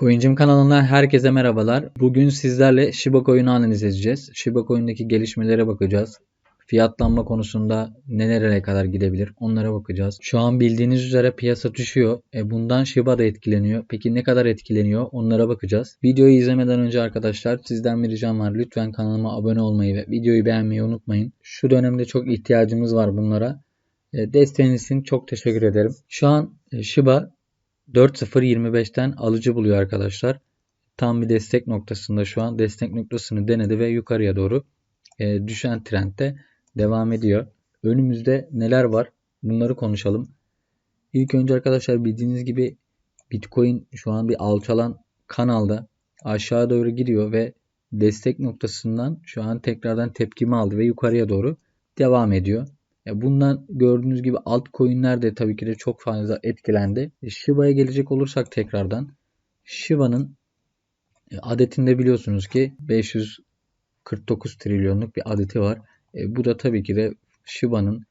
Coincim kanalından herkese merhabalar. Bugün sizlerle Shiba Coin'i analiz edeceğiz. Shiba Coin'deki gelişmelere bakacağız. Fiyatlanma konusunda nelere kadar gidebilir onlara bakacağız. Şu an bildiğiniz üzere piyasa düşüyor. E bundan Shiba da etkileniyor. Peki ne kadar etkileniyor onlara bakacağız. Videoyu izlemeden önce arkadaşlar sizden bir ricam var. Lütfen kanalıma abone olmayı ve videoyu beğenmeyi unutmayın. Şu dönemde çok ihtiyacımız var bunlara. E, desteğiniz için çok teşekkür ederim. Şu an e, Shiba 4.0.25'ten alıcı buluyor arkadaşlar. Tam bir destek noktasında şu an destek noktasını denedi ve yukarıya doğru e, düşen trendde devam ediyor. Önümüzde neler var? Bunları konuşalım. İlk önce arkadaşlar bildiğiniz gibi Bitcoin şu an bir alçalan kanalda aşağı doğru gidiyor ve destek noktasından şu an tekrardan tepkimi aldı ve yukarıya doğru devam ediyor. Bundan gördüğünüz gibi altcoin'ler de tabii ki de çok fazla etkilendi. Shiba'ya gelecek olursak tekrardan Shiba'nın e, adetinde biliyorsunuz ki 549 trilyonluk bir adeti var. E, bu da tabii ki de Shiba'nın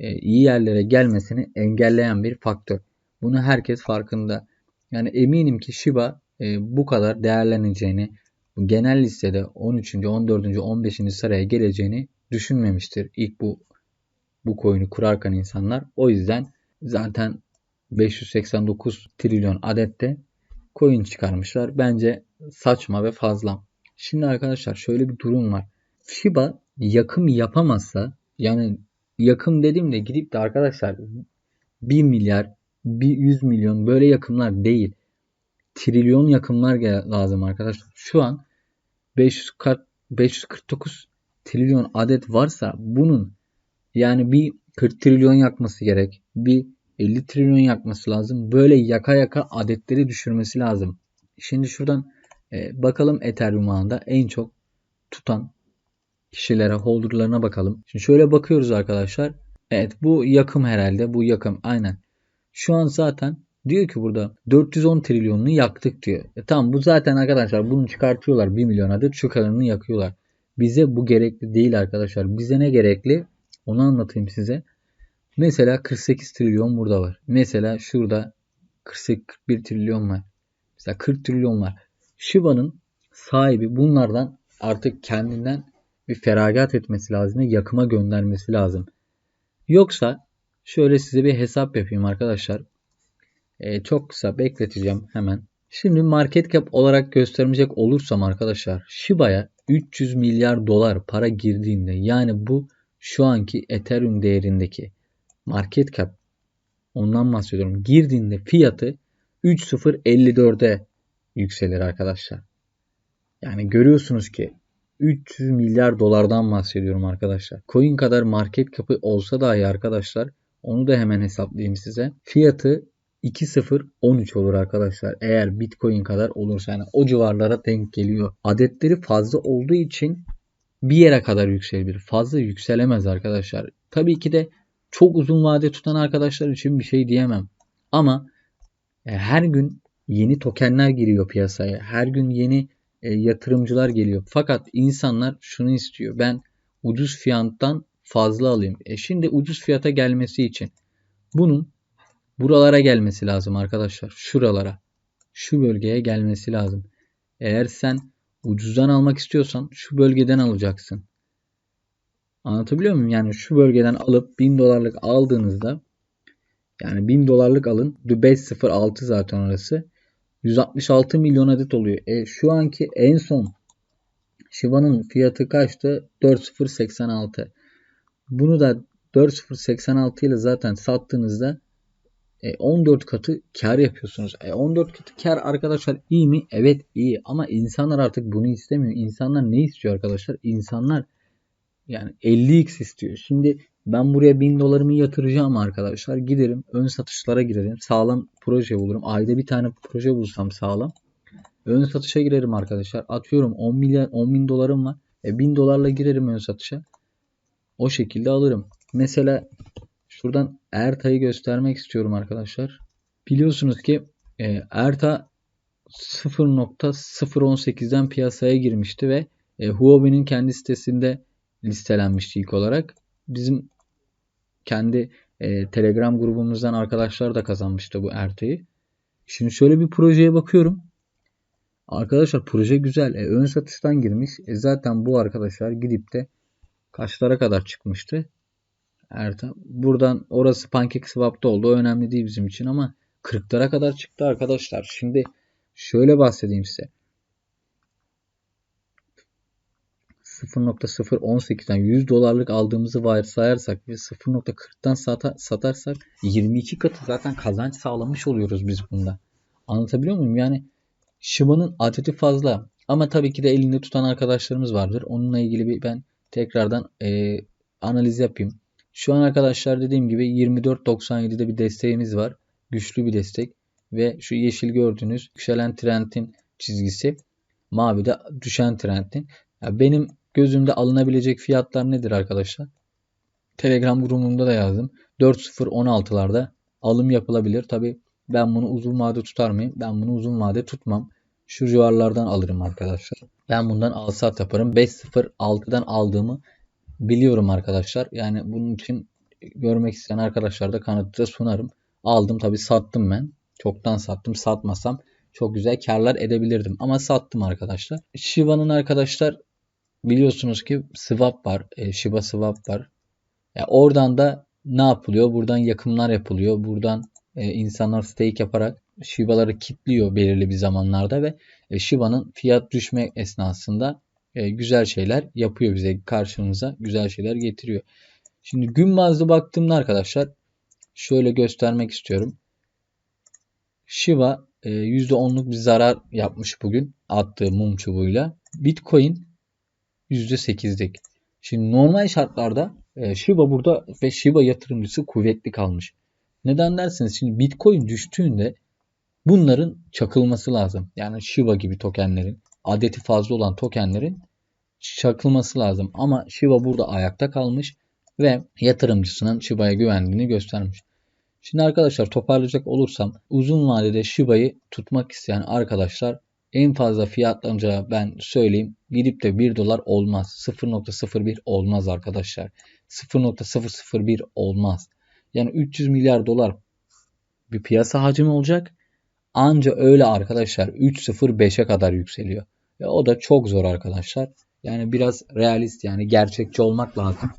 e, iyi yerlere gelmesini engelleyen bir faktör. Bunu herkes farkında. Yani eminim ki Shiba bu kadar değerleneceğini, genel listede 13. 14. 15. sıraya geleceğini düşünmemiştir ilk bu bu coin'i kurarken insanlar. O yüzden zaten 589 trilyon adette coin çıkarmışlar. Bence saçma ve fazla. Şimdi arkadaşlar şöyle bir durum var. Shiba yakım yapamazsa yani yakım dediğimde gidip de arkadaşlar 1 milyar, 100 milyon böyle yakımlar değil. Trilyon yakımlar lazım arkadaşlar. Şu an 549 trilyon adet varsa bunun yani bir 40 trilyon yakması gerek. Bir 50 trilyon yakması lazım. Böyle yaka yaka adetleri düşürmesi lazım. Şimdi şuradan e, bakalım Ethereum ağında en çok tutan kişilere, holderlarına bakalım. Şimdi şöyle bakıyoruz arkadaşlar. Evet bu yakım herhalde. Bu yakım aynen. Şu an zaten diyor ki burada 410 trilyonunu yaktık diyor. E tamam bu zaten arkadaşlar bunu çıkartıyorlar 1 milyon adet şu kadarını yakıyorlar. Bize bu gerekli değil arkadaşlar. Bize ne gerekli? Onu anlatayım size. Mesela 48 trilyon burada var. Mesela şurada 48, 41 trilyon var. Mesela 40 trilyon var. Shiba'nın sahibi bunlardan artık kendinden bir feragat etmesi lazım yakıma göndermesi lazım. Yoksa şöyle size bir hesap yapayım arkadaşlar. Ee, çok kısa bekleteceğim hemen. Şimdi market cap olarak göstermeyecek olursam arkadaşlar Shiba'ya 300 milyar dolar para girdiğinde yani bu şu anki Ethereum değerindeki market cap ondan bahsediyorum. Girdiğinde fiyatı 3.054'e yükselir arkadaşlar. Yani görüyorsunuz ki 300 milyar dolardan bahsediyorum arkadaşlar. Coin kadar market cap'ı olsa dahi arkadaşlar onu da hemen hesaplayayım size. Fiyatı 2.013 olur arkadaşlar. Eğer Bitcoin kadar olursa yani o civarlara denk geliyor. Adetleri fazla olduğu için bir yere kadar yükselebilir. Fazla yükselemez arkadaşlar. Tabii ki de çok uzun vade tutan arkadaşlar için bir şey diyemem. Ama e, her gün yeni tokenler giriyor piyasaya. Her gün yeni e, yatırımcılar geliyor. Fakat insanlar şunu istiyor. Ben ucuz fiyattan fazla alayım. E şimdi ucuz fiyata gelmesi için bunun buralara gelmesi lazım arkadaşlar. Şuralara. Şu bölgeye gelmesi lazım. Eğer sen ucuzdan almak istiyorsan şu bölgeden alacaksın. Anlatabiliyor muyum? Yani şu bölgeden alıp 1000 dolarlık aldığınızda yani 1000 dolarlık alın. 506 zaten orası. 166 milyon adet oluyor. E, şu anki en son Shiba'nın fiyatı kaçtı? 4086. Bunu da 4086 ile zaten sattığınızda e, 14 katı kar yapıyorsunuz. E, 14 katı kar arkadaşlar iyi mi? Evet iyi ama insanlar artık bunu istemiyor. İnsanlar ne istiyor arkadaşlar? İnsanlar yani 50x istiyor. Şimdi ben buraya 1000 dolarımı yatıracağım arkadaşlar. Giderim ön satışlara girerim. Sağlam proje bulurum. Ayda bir tane proje bulsam sağlam. Ön satışa girerim arkadaşlar. Atıyorum 10 milyar 10 bin dolarım var. E 1000 dolarla girerim ön satışa. O şekilde alırım. Mesela şuradan ERTA'yı göstermek istiyorum arkadaşlar. Biliyorsunuz ki e, ERTA 0.018'den piyasaya girmişti ve e, Huobi'nin kendi sitesinde listelenmişti ilk olarak. Bizim kendi e, Telegram grubumuzdan arkadaşlar da kazanmıştı bu ERTA'yı. Şimdi şöyle bir projeye bakıyorum. Arkadaşlar proje güzel. E, ön satıştan girmiş. E, zaten bu arkadaşlar gidip de kaçlara kadar çıkmıştı. Ertan. Buradan orası PancakeSwap'ta oldu. O önemli değil bizim için ama 40'lara kadar çıktı arkadaşlar. Şimdi şöyle bahsedeyim size. 0.018'den 100 dolarlık aldığımızı varsayarsak ve 0.40'tan sata, satarsak 22 katı zaten kazanç sağlamış oluyoruz biz bunda. Anlatabiliyor muyum? Yani Shiba'nın adeti fazla ama tabii ki de elinde tutan arkadaşlarımız vardır. Onunla ilgili bir ben tekrardan e, analiz yapayım. Şu an arkadaşlar dediğim gibi 24.97'de bir desteğimiz var. Güçlü bir destek ve şu yeşil gördüğünüz yükselen trendin çizgisi mavi de düşen trendin. Ya benim gözümde alınabilecek fiyatlar nedir arkadaşlar? Telegram grubumda da yazdım. 4.016'larda alım yapılabilir. Tabi ben bunu uzun vade tutar mıyım? Ben bunu uzun vade tutmam. Şu civarlardan alırım arkadaşlar. Ben bundan al sat yaparım. 5.06'dan aldığımı biliyorum arkadaşlar. Yani bunun için görmek isteyen arkadaşlar da kanıtı sunarım. Aldım tabi sattım ben. Çoktan sattım. Satmasam çok güzel karlar edebilirdim. Ama sattım arkadaşlar. Shiba'nın arkadaşlar biliyorsunuz ki swap var. E, Shiba swap var. Yani oradan da ne yapılıyor? Buradan yakımlar yapılıyor. Buradan e, insanlar stake yaparak Shiba'ları kitliyor belirli bir zamanlarda ve e, Shiba'nın fiyat düşme esnasında e, güzel şeyler yapıyor bize karşımıza güzel şeyler getiriyor. Şimdi gün bazlı baktığımda arkadaşlar şöyle göstermek istiyorum. Shiba e, %10'luk bir zarar yapmış bugün attığı mum çubuğuyla. Bitcoin %8'lik. Şimdi normal şartlarda e, Shiba burada ve Shiba yatırımcısı kuvvetli kalmış. Neden dersiniz? Şimdi Bitcoin düştüğünde bunların çakılması lazım. Yani Shiba gibi tokenlerin, adeti fazla olan tokenlerin çakılması lazım. Ama Shiba burada ayakta kalmış ve yatırımcısının Shiba'ya güvendiğini göstermiş. Şimdi arkadaşlar toparlayacak olursam uzun vadede Shiba'yı tutmak isteyen arkadaşlar en fazla fiyatlanacağı ben söyleyeyim gidip de 1 dolar olmaz. 0.01 olmaz arkadaşlar. 0.001 olmaz. Yani 300 milyar dolar bir piyasa hacmi olacak. Anca öyle arkadaşlar 3.05'e kadar yükseliyor. Ve o da çok zor arkadaşlar. Yani biraz realist yani gerçekçi olmak lazım.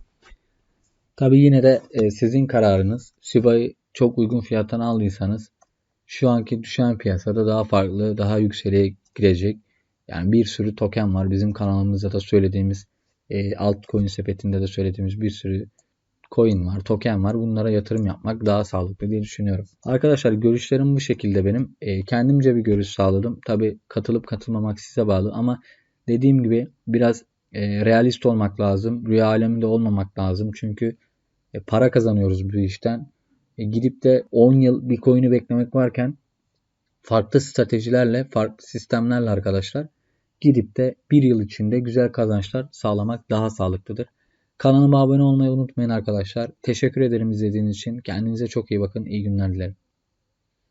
Tabi yine de e, sizin kararınız. Shiba'yı çok uygun fiyattan aldıysanız şu anki düşen piyasada daha farklı, daha yükseğe girecek. Yani bir sürü token var. Bizim kanalımızda da söylediğimiz e, altcoin sepetinde de söylediğimiz bir sürü coin var, token var. Bunlara yatırım yapmak daha sağlıklı diye düşünüyorum. Arkadaşlar görüşlerim bu şekilde benim. E, kendimce bir görüş sağladım. Tabi katılıp katılmamak size bağlı ama dediğim gibi biraz e, realist olmak lazım. Rüya aleminde olmamak lazım. Çünkü e, para kazanıyoruz bu işten. E, gidip de 10 yıl bir coin'i beklemek varken farklı stratejilerle, farklı sistemlerle arkadaşlar gidip de bir yıl içinde güzel kazançlar sağlamak daha sağlıklıdır. Kanalıma abone olmayı unutmayın arkadaşlar. Teşekkür ederim izlediğiniz için. Kendinize çok iyi bakın. İyi günler dilerim.